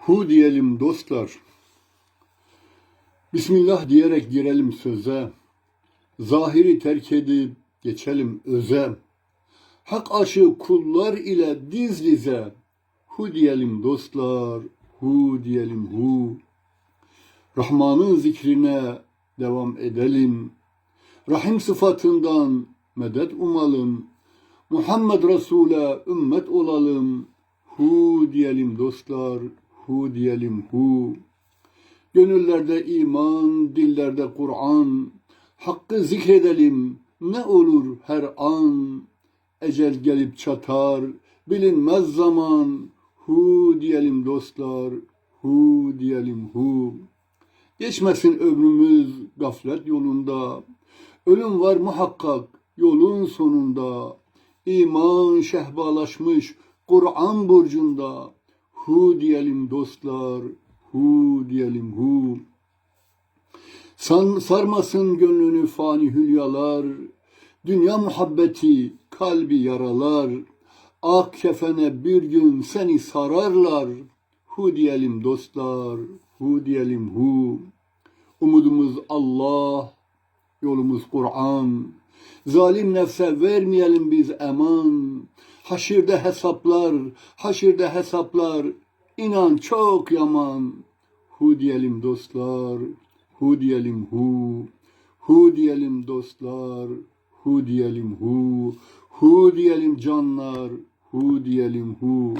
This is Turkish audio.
Hu diyelim dostlar. Bismillah diyerek girelim söze. Zahiri terk edip geçelim öze. Hak aşığı kullar ile diz dize. Hu diyelim dostlar, hu diyelim hu. Rahman'ın zikrine devam edelim. Rahim sıfatından medet umalım. Muhammed Resul'e ümmet olalım. Hu diyelim dostlar, hu diyelim hu. Gönüllerde iman, dillerde Kur'an. Hakkı zikredelim, ne olur her an. Ecel gelip çatar, bilinmez zaman. Hu diyelim dostlar, hu diyelim hu. Geçmesin ömrümüz gaflet yolunda. Ölüm var muhakkak yolun sonunda. İman şehbalaşmış Kur'an burcunda. Hu diyelim dostlar, hu diyelim hu. San, sarmasın gönlünü fani hülyalar. Dünya muhabbeti kalbi yaralar. Ak kefene bir gün seni sararlar. Hu diyelim dostlar, hu diyelim hu. Umudumuz Allah, yolumuz Kur'an. Zalim nefse vermeyelim biz eman. Haşirde hesaplar, haşirde hesaplar. İnan çok yaman. Hu diyelim dostlar, hu diyelim hu. Hu diyelim dostlar, hu diyelim hu. Hu diyelim canlar, hu diyelim hu.